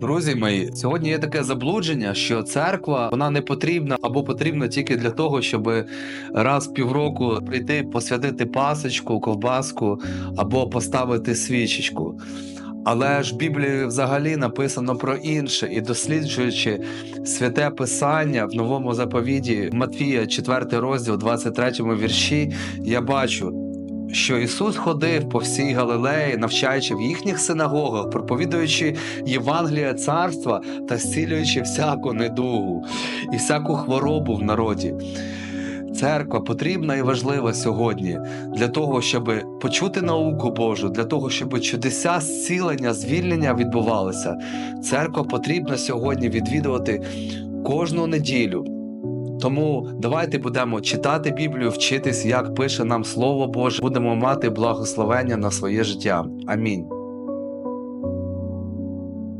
Друзі мої, сьогодні є таке заблудження, що церква вона не потрібна або потрібна тільки для того, щоб раз півроку прийти, посвятити пасочку, ковбаску або поставити свічечку. Але ж в Біблії взагалі написано про інше, і досліджуючи святе писання в новому заповіді Матвія, 4 розділ, 23 вірші, я бачу, що Ісус ходив по всій Галилеї, навчаючи в їхніх синагогах, проповідуючи Євангелія царства та зцілюючи всяку недугу і всяку хворобу в народі. Церква потрібна і важлива сьогодні для того, щоб почути науку Божу, для того, щоб чудеса зцілення, звільнення відбувалися. Церква потрібна сьогодні відвідувати кожну неділю. Тому давайте будемо читати Біблію, вчитись, як пише нам Слово Боже, будемо мати благословення на своє життя. Амінь.